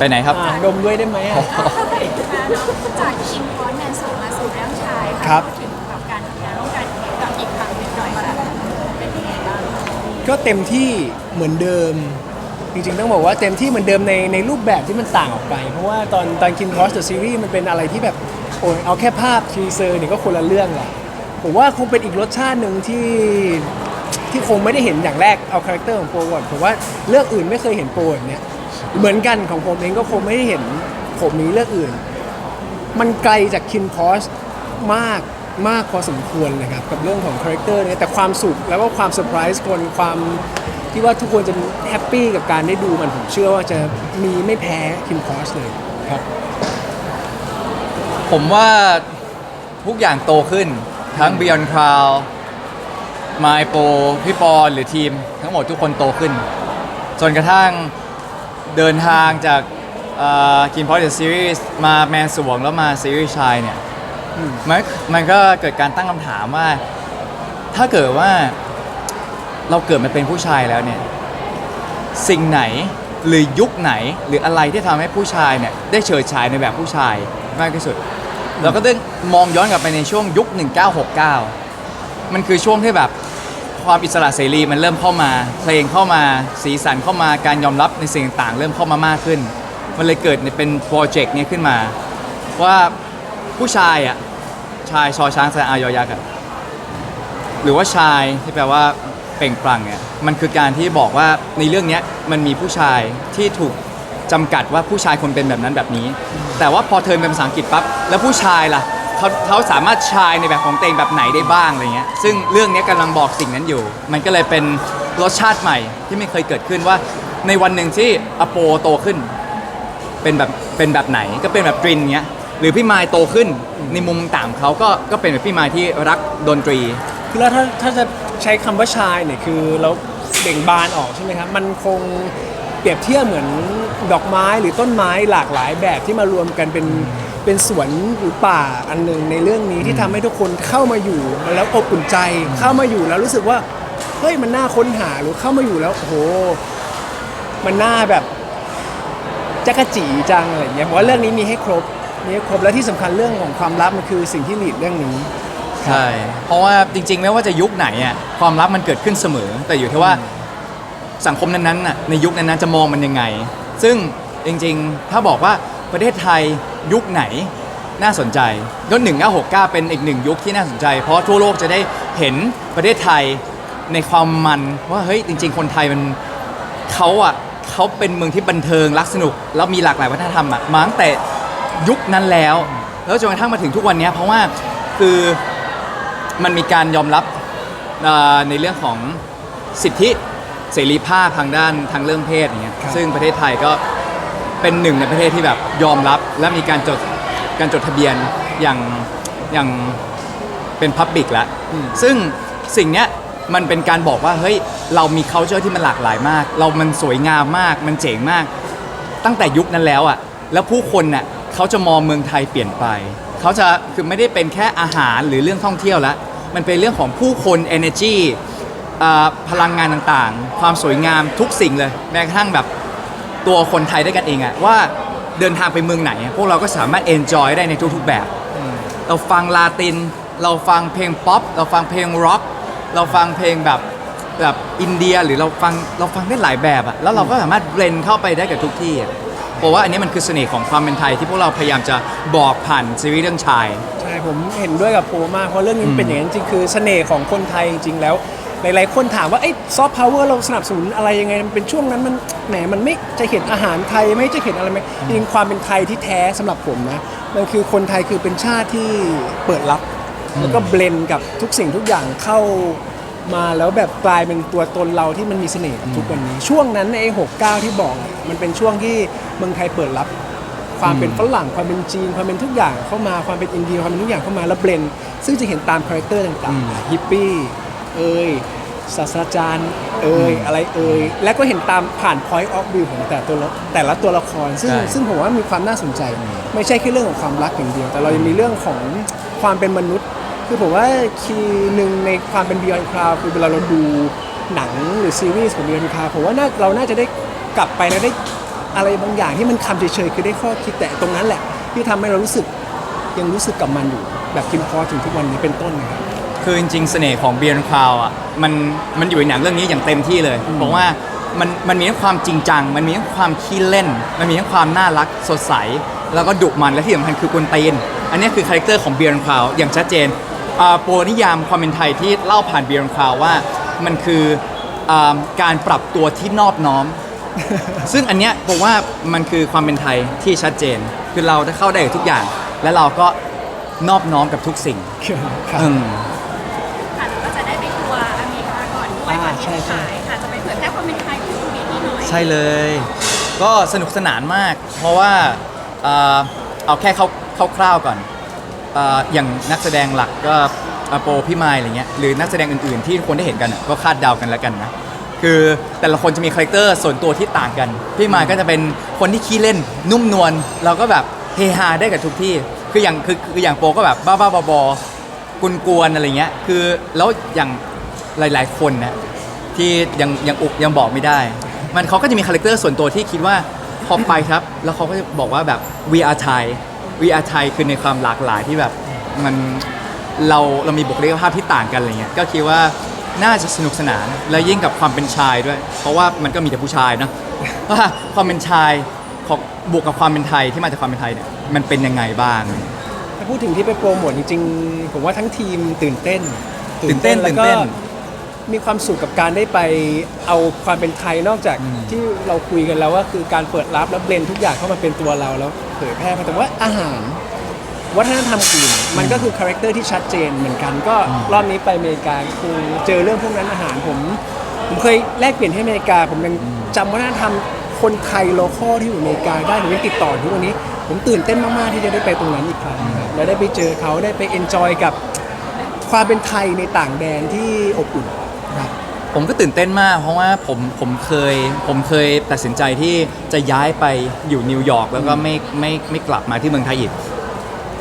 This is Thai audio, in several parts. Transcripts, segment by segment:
ไปไหนครับ อ่าดมด้วยได้ไหมอะ จากคิมพอนแมนสูงมาสู่เรื่องชายครัค่ะบพูดถึงแบบการทำงานร่วมกันกับอีกครั้งหนึ่งหน่อยค่ะเป็นยังไงบ้างก็เต็มที่เหมือนเดิม จริงๆต้องบอกว่าเต็มที่เหมือนเดิมในในรูปแบบที่มันต่างออกไป เพราะว่าตอนตอนคินคอสเดอะซีรีส์มันเป็นอะไรที่แบบโอ้ยเอาแค่ภาพทีเซอร์เนี่ยก็คนละเรื่องละผมว่าคงเป็นอีกรสชาติหนึ่งที่ที่คงไม่ได้เห็นอย่างแรกเอาคาแรคเตอร์ของโปรก่อนผมว่าเรื่องอื่นไม่เคยเห็นโปรแบบเนี่ย เหมือนกันของผมเองก็คงไม่ได้เห็นผมนี้เรื่องอื่น มันไกลจากคินคอสมากมากพอสมควรเลยครับ กับเรื่องของคาแรคเตอร์เนี่ยแต่ความสุขแล้วก็ความเซอร์ไพรส์คนความที่ว่าทุกคนจะแฮปปี้กับการได้ดูมันผมเชื่อว่าจะมีไม่แพ้คินคอสเลยครับ ผมว่าทุกอย่างโตขึ้นทั้ง Beyond Cloud มาไอโปพี่ปอหรือทีม ทั้งหมดทุกคนโตขึ้น จนกระทั่ง เดินทางจากกินพอ t เดอะซีรีส์มาแมนสวงแล้วมาซีรีส์ชายเนี่ยอืมมันมันก็เกิดการตั้งคำถามว่า ถ้าเกิดว่าเราเกิดมาเป็นผู้ชายแล้วเนี่ย สิ่งไหนหรือยุคไหนหรืออะไรที่ทำให้ผู้ชายเนี่ยได้เฉิดฉายในแบบผู้ชายมากที่สุด เราก็ต้องมองย้อนกลับไปในช่วงยุค 1969 มันคือช่วงที่แบบ ความอิสระเสรีมันเริ่มเข้ามา เพลงเข้ามาสีสันเข้ามาการยอมรับในสิ่งต่างๆ เริ่มเข้ามามากขึ้น มันเลยเกิดเป็นโปรเจกต์นี้ขึ้นมา ว่าผู้ชายอะชายชอช้างสระอายอยักษ์อะหรือว่าชายที่แปลว่าเปล่งปลั่งเนี่ยมันคือการที่บอกว่าในเรื่องนี้มันมีผู้ชายที่ถูกจำกัดว่าผู้ชายคนเป็นแบบนั้นแบบนี้ แต่ว่าพอเทิร์นเป็นภาษาอังกฤษปั๊บแล้วผู้ชายล่ะ เขาเขาสามารถชายในแบบของตัวเองแบบไหนได้บ้างอะไรเงี้ยซึ่งเรื่องเนี้ยกำลังบอกสิ่งนั้นอยู่ มันก็เลยเป็นรสชาติใหม่ที่ไม่เคยเกิดขึ้นว่าในวันหนึ่งที่อโปโตขึ้น เป็นแบบเป็นแบบไหนก็เป็นแบบดรินเงี้ยหรือพี่ไมายโตขึ้นในมุมต่างเขาก็ก็เป็นแบบพี่ไมายที่รักดนตรี คือแล้วถ้าถ้าจะใช้คำว่าชายเนี่ยคือเราเบ่งบานออกใช่ไหมครับ มันคงเปรียบเทียบเหมือนดอกไม้หรือต้นไม้หลากหลายแบบที่มารวมกันเป็น เป็นสวนหรือป่าอันหนึ่งในเรื่องนี้ที่ทำให้ทุกคนเข้ามาอยู่แล้วอบอุ่นใจเข้ามาอยู่แล้วรู้สึกว่าเฮ้ยมันน่าค้นหาหรือเข้ามาอยู่แล้วโอ้โหมันน่าแบบจักรจีจังอะไรอย่างเงี้ยผมว่าเรื่องนี้มีให้ครบมีให้ครบและที่สำคัญเรื่องของความลับมันคือสิ่งที่หลีดเรื่องนี้ ใช่ เพราะว่าจริงๆ ไม่ว่าจะยุคไหนอะความลับมันเกิดขึ้นเสมอ แต่อยู่ที่ว่าสังคมนั้นๆน่ะในยุคนั้นๆจะมองมันยังไง ซึ่งจริงๆ ถ้าบอกว่าประเทศไทย ยุคไหนน่าสนใจก็1969 เป็นอีกหนึ่งยุคที่น่าสนใจ เพราะทั่วโลกจะได้เห็นประเทศไทยในความมันว่าเฮ้ยจริง ๆ คนไทยมันเขาอะเขาเป็นเมืองที่บันเทิงรักสนุก แล้วมีหลากหลายวัฒนธรรมอะมาตั้งแต่ยุคนั้นแล้ว แล้วจนกระทั่งมาถึงทุกวันนี้เพราะว่าคือมันมีการยอมรับในเรื่องของสิทธิเสรีภาพทางด้านทางเรื่องเพศอย่างเงี้ยซึ่งประเทศไทยก็ เป็นหนึ่งในประเทศที่แบบยอมรับและมีการจดการจดทะเบียนอย่างอย่างเป็นพับบิกแล้วซึ่งสิ่งเนี้ยมันเป็นการบอกว่าเฮ้ยเรามี c u เจอร์ที่มันหลากหลายมาก เรามันสวยงามมาก มันเจ๋งมาก ตั้งแต่ยุคนั้นแล้วอะแล้วผู้คนน่ะเขาจะมองเมืองไทยเปลี่ยนไป เขาจะคือไม่ได้เป็นแค่อาหารหรือเรื่องท่องเที่ยวแล้วมันเป็นเรื่องของผู้คน energy อ่าพลังงานต่างๆ ความสวยงามทุกสิ่งเลยแม้กระทั่งแบบ ตัวคนไทยด้วยกันเองอะว่าเดินทางไปเมืองไหน พวกเราก็สามารถ enjoy ได้ในทุกๆแบบ เราฟังลาติน เราฟังเพลงป๊อปเราฟังเพลงร็อกเราฟังเพลงแบบแบบอินเดียหรือเราฟังเราฟังได้หลายแบบอะแล้วเราก็สามารถเบลนเข้าไปได้กับทุกที่อะเพราะว่าอันนี้มันคือเสน่ห์ของความเป็นไทยที่พวกเราพยายามจะบอกผ่านซีรีส์เรื่องชาย ใช่ผมเห็นด้วยกับโปมากเพราะเรื่องนี้เป็นอย่างนั้นจริงคือเสน่ห์ของคนไทยจริงๆแล้ว หลายๆคนถามว่าไอ้ซอฟต์พาวเวอร์เราสนับสนุนอะไรยังไงมันเป็นช่วงนั้นมันแหมมันไม่จะเห็นอาหารไทยไม่จะเห็นอะไรไหมจริงๆความเป็นไทยที่แท้สำหรับผมนะมันคือคนไทยคือเป็นชาติที่เปิดรับ แล้วก็เบลนกับทุกสิ่งทุกอย่างเข้ามาแล้วแบบกลายเป็นตัวตนเราที่มันมีเสน่ห์กับทุกวันนี้ ช่วงนั้นในไอ้หกเก้าที่บอกอะมันเป็นช่วงที่เมืองไทยเปิดรับ ความเป็นฝรั่งความเป็นจีนความเป็นทุกอย่างเข้ามาความเป็นอินเดียความเป็นทุกอย่างเข้ามาแล้วเบลนด์ซึ่งจะเห็นตามคาแรคเตอร์ต่างๆฮิปปี้ เอ่ยศาสตราจารย์เอ่ยอะไรเอ่ยและก็เห็นตามผ่าน point of view ของแต่ตัวละแต่ละตัวละคร ซึ่งใช่ ซึ่งผมว่ามีความน่าสนใจ ไม่ใช่แค่เรื่องของความรักอย่างเดียว แต่เรายังมีเรื่องของความเป็นมนุษย์ คือผมว่าคีย์หนึ่งในความเป็น Beyond Cloud คือเวลาเราดูหนังหรือซีรีส์ของ Beyond Cloud ผมว่าน่าเราน่าจะได้กลับไปแล้วได้อะไรบางอย่างที่มันคำเฉยๆคือได้ข้อคิดแต่ตรงนั้นแหละ ที่ทำให้เรารู้สึกยังรู้สึกกับมันอยู่ แบบคิมพอสถึงทุกวันนี้เป็นต้นนะครับ คือจริงๆเสน่ห์ของเบียร์คาวอะมันมันอยู่ในหนังเรื่องนี้อย่างเต็มที่เลยเพราะว่ามันมันมีทั้งความจริงจัง มันมีทั้งความขี้เล่น มันมีทั้งความน่ารักสดใส แล้วก็ดุมันและที่สำคัญคือกวนตีนอันนี้คือคาแรคเตอร์ของเบียร์คาวอย่างชัดเจนอ่าโปรนิยามความเป็นไทยที่เล่าผ่านเบียร์คาวว่ามันคืออ่าการปรับตัวที่นอบน้อม ซึ่งอันเนี้ยผมว่ามันคือความเป็นไทยที่ชัดเจน คือเราได้เข้าได้กับทุกอย่าง และเราก็นอบน้อมกับทุกสิ่ง ใช่เลย ก็สนุกสนานมาก เพราะว่าเอ่อเอาแค่คร่าวๆก่อนเอ่ออย่างนักแสดงหลักก็อาโปพี่ไมล์อะไรเงี้ยหรือนักแสดงอื่นๆ ที่ทุกคนได้เห็นกันอะก็คาดเดากันแล้วกันนะคือแต่ละคนจะมีคาแรคเตอร์ส่วนตัวที่ต่างกัน พี่ไมล์ก็จะเป็นคนที่ขี้เล่นนุ่มนวลเราก็แบบเฮฮาได้กับทุกที่ คืออย่างคือคืออย่างโปก็แบบบ้าๆบอๆกวนๆอะไรเงี้ยคือแล้วอย่างหลายๆคนนะที่ยังยังอุกยังบอกไม่ได้ มันเขาก็จะมีคาแรคเตอร์ส่วนตัวที่คิดว่าพอไปครับ แล้วเขาก็จะบอกว่าแบบ we are Thai we are Thai คือในความหลากหลายที่แบบมันเราเรามีบุคลิกภาพที่ต่างกันอะไรเงี้ยก็คิดว่าน่าจะสนุกสนานและยิ่งกับความเป็นชายด้วย เพราะว่ามันก็มีแต่ผู้ชายเนอะว่าความเป็นชายของบวกกับความเป็นไทยที่มาจากความเป็นไทยเนี่ยมันเป็นยังไงบ้าง ถ้าพูดถึงที่ไปโปรโมทจริงๆผมว่าทั้งทีมตื่นเต้น ตื่นเต้นแล้วก็ตื่นเต้น มีความสุขกับการได้ไปเอาความเป็นไทยนอกจากอืมที่เราคุยกันแล้วว่าคือการเปิดรับแล้วเบลนทุกอย่างเข้ามาเป็นตัวเราแล้วเผยแพร่มาแต่ว่าอาหาร วัฒนธรรมอื่นมันก็คือคาแรคเตอร์ที่ชัดเจนเหมือนกันก็รอบนี้ไปอเมริกาคือเจอเรื่องพวกนั้นอาหารผมผมเคยแลกเปลี่ยนที่อเมริกา ผมยังจำวัฒนธรรมคนไทยโลคอลที่อยู่อเมริกาได้ผมยังติดต่อทุกวันนี้ ผมตื่นเต้นมาก ๆ ที่จะได้ไปตรงนั้นอีกครั้งครับแล้วได้ไปเจอเขาได้ไปเอนจอยกับความเป็นไทยในต่างแดนที่อบอุ่นครับ ผมก็ตื่นเต้นมาก เพราะว่าผมผมเคยผมเคยตัดสินใจที่จะย้ายไปอยู่นิวยอร์กแล้วก็ไม่ไม่ไม่กลับมาที่เมืองไทยอีก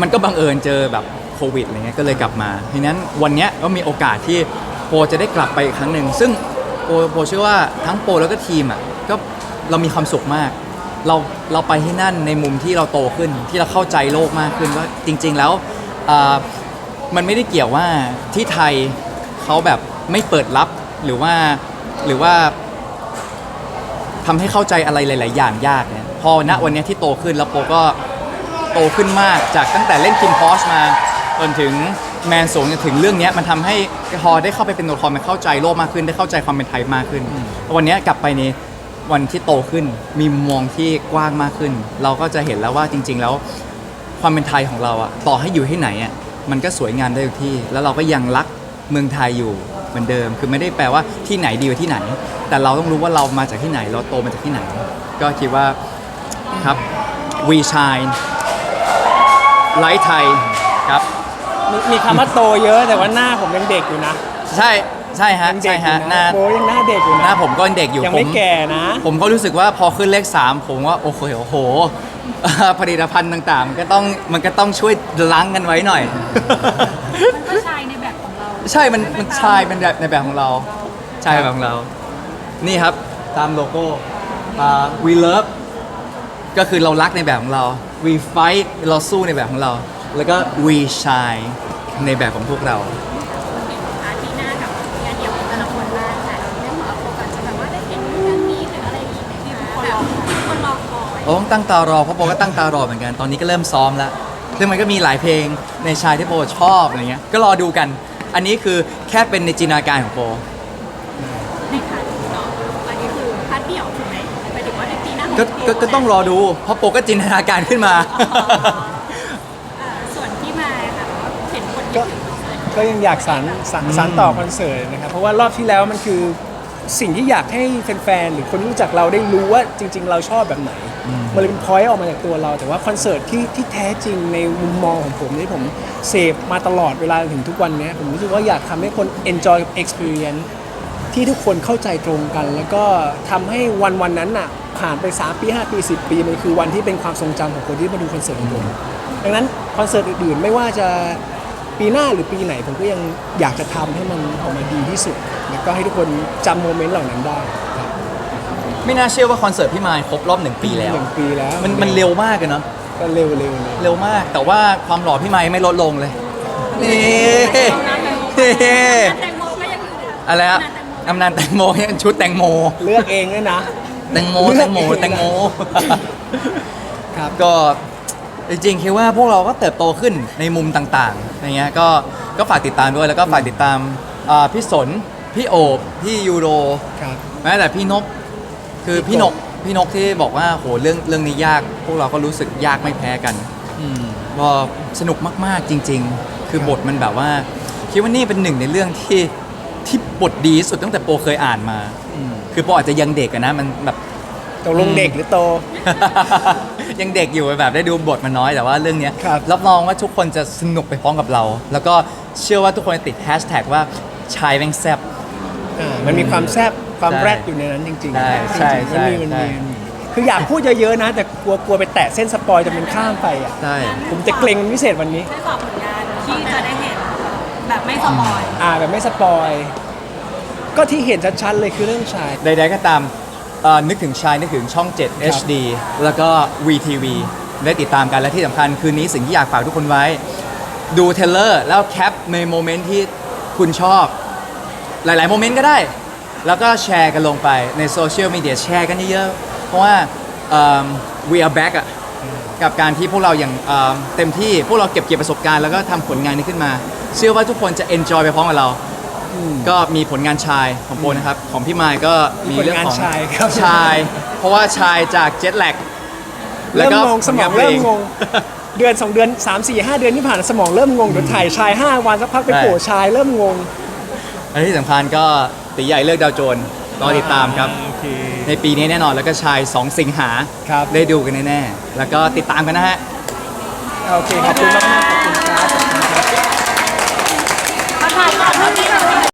มันก็บังเอิญเจอแบบโควิดอะไรเงี้ยก็เลยกลับมาทีนั้นวันเนี้ยก็มีโอกาสที่โปรจะได้กลับไปอีกครั้งหนึ่งซึ่งโปรโปรเชื่อว่าทั้งโปรแล้วก็ทีมอะก็เรามีความสุขมาก เราเราไปที่นั่นในมุมที่เราโตขึ้นที่เราเข้าใจโลกมากขึ้นว่าจริง ๆ แล้วอ่ามันไม่ได้เกี่ยวว่าที่ไทยเขาแบบไม่เปิดรับ หรือว่าหรือว่าทำให้เข้าใจอะไรหลาย ๆ อย่างยากเนี่ยพอณวันเนี้ยที่โตขึ้นแล้วโปรก็โตขึ้นมากจากตั้งแต่เล่นคิมพอสมาจนถึงแมนโสงจนถึงเรื่องเนี้ยมันทำให้พอได้เข้าไปเป็นตัวละครมันเข้าใจโลกมากขึ้น ได้เข้าใจความเป็นไทยมากขึ้น วันเนี้ยกลับไปในวันที่โตขึ้นมีมุมมองที่กว้างมากขึ้น เราก็จะเห็นแล้วว่าจริง ๆ แล้ว ความเป็นไทยของเราอะต่อให้อยู่ที่ไหนอะมันก็สวยงามได้ทุกที่ แล้วเราก็ยังรักเมืองไทยอยู่ เหมือนเดิม คือไม่ได้แปลว่าที่ไหนดีกว่าที่ไหน แต่เราต้องรู้ว่าเรามาจากที่ไหน เราโตมาจากที่ไหน ก็คิดว่าครับ we shine ไลท์ไทยครับ มีมีคำว่าโตเยอะแต่ว่าหน้าผมยังเด็กอยู่นะใช่ใช่ฮะยังเด็ใช่กอฮะยู่หน้านะโบยังหน้าเด็กอยู่หนะน้าผมก็ยังเด็กอยู่ยังผไม่ม แก่นะ ผมก็รู้สึกว่าพอขึ้นเลข 3 ผมว่าโอ้โหโอ้โห ผลิตภัณฑ์ต่างๆ มันก็ต้องมันก็ต้องช่วยล้างกันไว้หน่อยมันก็ชายใน ใช่มันมันชายเป็นแบบในแบบของเราชายแบบของเรา นี่ครับตามโลโก้อ่า we love ก็คือเรารักในแบบของเรา we fight เราสู้ในแบบของเรา แล้วก็ we shine ในแบบของพวกเราเห็นอาร์ตีหน้ากับงานเดี่ยวของแต่ละคนบ้างค่ะเรื่องของโฟกัสจะแบบว่าได้เห็นเรื่องนี้หรืออะไรอย่างเงี้ยแบบที่คนรอคอยโอ้ต้องตั้งตารอเพราะโปก็ตั้งตารอเหมือนกัน ตอนนี้ก็เริ่มซ้อมแล้วซึ่งมันก็มีหลายเพลงในชายที่โปชอบอะไรเงี้ย ก็รอดูกัน อันนี้คือแค่เป็นในจินตนาการของโป ในพาร์ทเนาะอันนี้คือพาร์ทเดี่ยวถูกไหมหมายถึงว่าในปีหน้าของก็ก็ก็ต้องรอดูดู เพราะโปก็จินตนาการขึ้นมาส่วนที่มาค่ะเห็นคนคิดถึงคอนเสิร์ตก็ยังอยากสานสานสานต่อคอนเสิร์ตนะครับ เพราะว่ารอบที่แล้วมันคือสิ่งที่อยากให้แฟนๆ หรือคนที่รู้จักเราได้รู้ว่าจริง ๆ เราชอบแบบไหน มันเลยเป็นพอยต์ออกมาจากตัวเรา แต่ว่าคอนเสิร์ตที่ที่แท้จริงในมุมมองของผมที่ผมเสพมาตลอดเวลาถึงทุกวันนี้ผมรู้สึกว่าอยากทำให้คน enjoy กับ experience ที่ทุกคนเข้าใจตรงกัน แล้วก็ทำให้วันวันนั้นน่ะผ่านไป 3 ปี 5 ปี 10 ปี มันคือวันที่เป็นความทรงจำของคนที่มาดูคอนเสิร์ตของผมดังนั้นคอนเสิร์ตอื่นๆ ไม่ว่าจะปีหน้าหรือปีไหนผมก็ยังอยากจะทำให้มันออกมาดีที่สุด แล้วก็ให้ทุกคนจำโมเมนต์เหล่านั้นได้ครับ ไม่น่าเชื่อว่าคอนเสิร์ตพี่มายครบรอบหนึ่งปีแล้ว หนึ่งปีแล้วมันมันเร็วมากเลยเนาะ ก็เร็วเร็วเร็วเร็วมาก แต่ว่าความหล่อพี่ไม้ไม่ลดลงเลยนี่นี่แตงโมก็ยังอยู่อะไรอะอำนาจแตงโมยังชุดแตงโม เลือกเองด้วยนะ แตงโมเลืแตอกงโมเองแตงโมครับ ก็จริงๆคิดว่าพวกเราก็เติบโตขึ้นในมุมต่างๆอย่างเงี้ยก็ก็ฝากติดตามด้วยแล้วก็ฝากติดตามอ่าพี่สน พี่โอบ พี่ยูโรครับ แม้แต่พี่นก คือพี่พี่นกกพี่นกที่บอกว่าโหเรื่องเรื่องนี้ยาก พวกเราก็รู้สึกยากไม่แพ้กันอืมก็สนุกมากๆจริง ๆ คือบทมันแบบว่า คิดว่านี่เป็นหนึ่งในเรื่องที่ที่บทดีที่สุดตั้งแต่โปเคยอ่านมาอืมคือโปอาจจะยังเด็กอะนะมันแบบ ตกลงเด็กหรือโต ยังเด็กอยู่แบบได้ดูบทมันน้อยแต่ว่าเรื่องเนี้ยครับ รับรองว่าทุกคนจะสนุกไปพร้อมกับเรา แล้วก็เชื่อว่าทุกคนจะติดแฮชแท็กว่าชายแม่งแซบ อ่ามันมีความแซบ ความใช่แรดอยู่ในนั้นจริงๆใช่จใช่ริงๆมันมีใช่มันใช่ มีมันมีคืออยากพูดเยอะๆนะ แต่กลัวกลัวไปแตะเส้นสปอยจะเป็นข้ามไปอะใช่ ผมจะเกรงเป็นพิเศษวันนี้ ได้สอบผลงานที่จะได้เห็นแบบไม่สปอยอ่าแบบไม่สปอยก็ที่เห็นชัดๆเลยคือเรื่องชาย ใดๆก็ตามเอ่อนึกถึงชายนึกถึงช่อง7 HD แล้วก็ VTV ได้ติดตามกันและที่สำคัญคืนนี้สิ่งที่อยากฝากทุกคนไว้ ดูเทรลเลอร์แล้วแคปในโมเมนต์ที่คุณชอบ หลายๆโมเมนต์ก็ได้ แล้วก็แชร์กันลงไปในโซเชียลมีเดียแชร์กันเยอะๆ เพราะว่าเอิ่ม we are back อะกับการที่พวกเราอย่างเอิ่มเต็มที่พวกเราเก็บเกี่ยวประสบการณ์แล้วก็ทำผลงานนี้ขึ้นมา เชื่อว่าทุกคนจะ enjoy ไปพร้อมกับเรา ก็มีผลงานชายของโปนะครับ ของพี่มายก็มีเรื่องของมีผลงานชายครับ ชาย เพราะว่าชายจากเจ็ตแลก เริ่มงงสมองเริ่มงง เดือน 2 เดือน 3 4 5 เดือนที่ผ่านมาสมองเริ่มงงเดี๋ยวถ่ายชาย 5 วันสักพักไปโผล่ชายเริ่มงงและที่สำคัญก็ ตีใหญ่เลิกดาวโจนรอติดตามครับ โอเค ในปีนี้แน่นอนแล้วก็ชาย 2 สิงหาครับ ได้ดูกันแน่ๆแล้วก็ติดตามกันนะฮะ โอเค ขอบคุณมากๆ